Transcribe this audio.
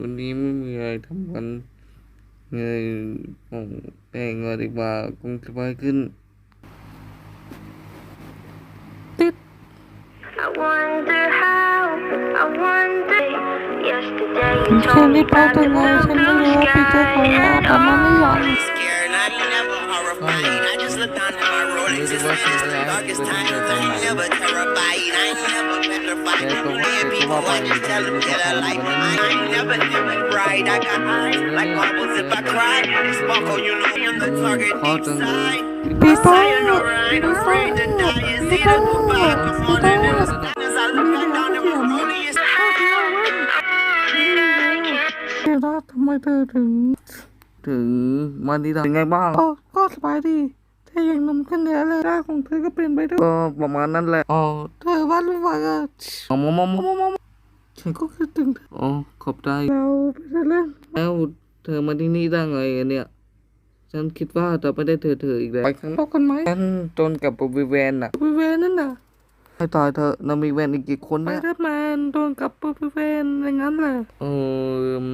วันนี้ไม่มีอะไรทำกันเงยโอ้แต่งเงยดีกว่าคงสบายขึ้น I wonder how, I wonder. Yesterday you ฉัน told ได้ me ไป about แต่ the ไง blue ฉันไม่รู้ว่าปีเตอร์ของเรา sky แต่มันไม่ยอม scared and I ain't never horrified. I just look down at my Rolex. It's past the darkest times. I ain't never terrified. I ain't never petrified. When people watch me, tell them that I like mine. I ain't never ever bright. I got eyes like bubbles if I cry. They sparkle, you know, I'm the target deep side. ปีเตอร์ Sayonara, I ain't afraid to die. It's either goodbye. Come on, and never stop. As I look back down at my Rollie, it's เดี๋ยวนะทำไมเธอถึง ถึงวันนี้เป็นไงบ้างโอ้ก็สบายดีเธอยังหนุ่มขึ้นเยอะเลยร่างของเธอก็เปลี่ยนไปด้วยก็ประมาณนั้นแหละอ๋อเธอวาดรูปไว้อะมามามามามาม ฉันก็คิดถึงเธออ๋อ ขอบใจเราไปเดินเล่นแล้วเธอมาที่นี่ได้ไงอะเนี่ย ฉันคิดว่าจะไม่ได้เธอเธออีกแล้ว ไปข้างนพอกบกันไหมฉันจนกับบริเวณน่ะบริเวณนั่นน่ะให้ตายเธอะเรามีแวนอีกกี่คนไปเนี่ยเดอร์แมนโดนกับบริเวณอย่างนั้นแหละเออ